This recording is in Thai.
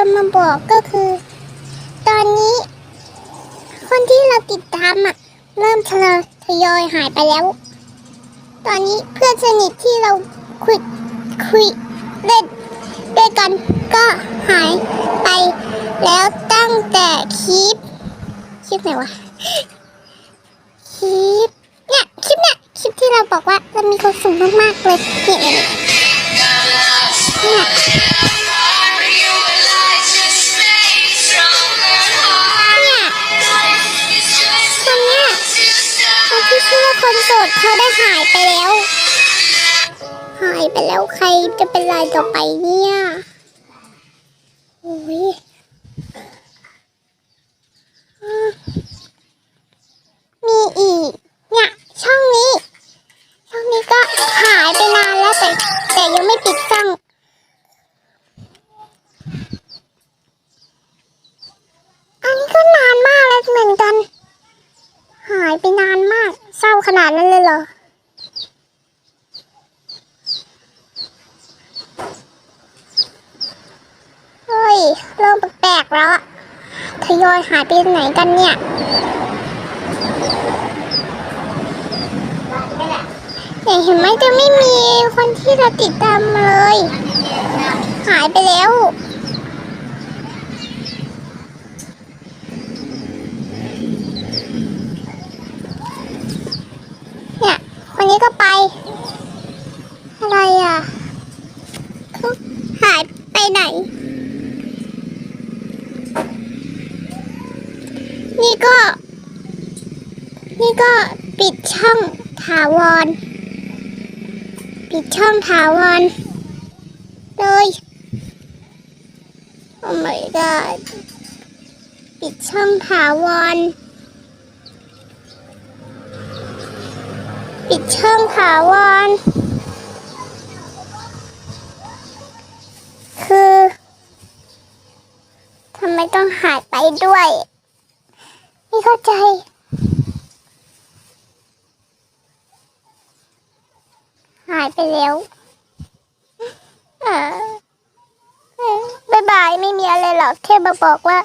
จะมาบอกก็คือ ตอนนี้ คนที่เราติดตามอะเริ่มทยอยทยอยหายไปแล้ว ตอนนี้เพื่อนสนิทที่เราคุยคุยเล่นด้วยกันก็หายไปแล้วตั้งแต่คลิปคลิปไหนวะคลิปเนี่ยคลิปเนี่ยคลิปที่เราบอกว่าเรามีความสุขมากๆเลยเนี่ยเนี่ย ดเขาได้หายไปแล้ว หายไปแล้วใครจะเป็นรายต่อไปเนี่ยโอ้ยมีอีกเนี่ยช่องนี้ ช่องนี้ก็หายไปนานแล้วแต่แต่ยังไม่ปิดช่องอันนี้ก็นานมากแล้วเหมือนกัน หายไปนาน เศร้าขนาดนั้นเลยเหรอ เฮ้ย เริ่มแปลกๆแล้วอะทยอยหายไปไหนกันเนี่ยแต่างเห็นไหมจะไม่มีคนที่เราติดตามเลย หายไปแล้ว เนี่ย ค นี้ก็ไป อะไรอะเขาหายไปไหน นี่ก็ นี่ก็ปิดช่องถาวร ปิดช่องถาวร เลย โอ้ my god ปิดช่องถาวร ปิดช่องถาวร คือทำไมต้องหายไปด้วย ไม่เข้าใจ หายไปแล้วออเออบายบาย ไม่มีอะไรหรอกแค่มาบอกว่า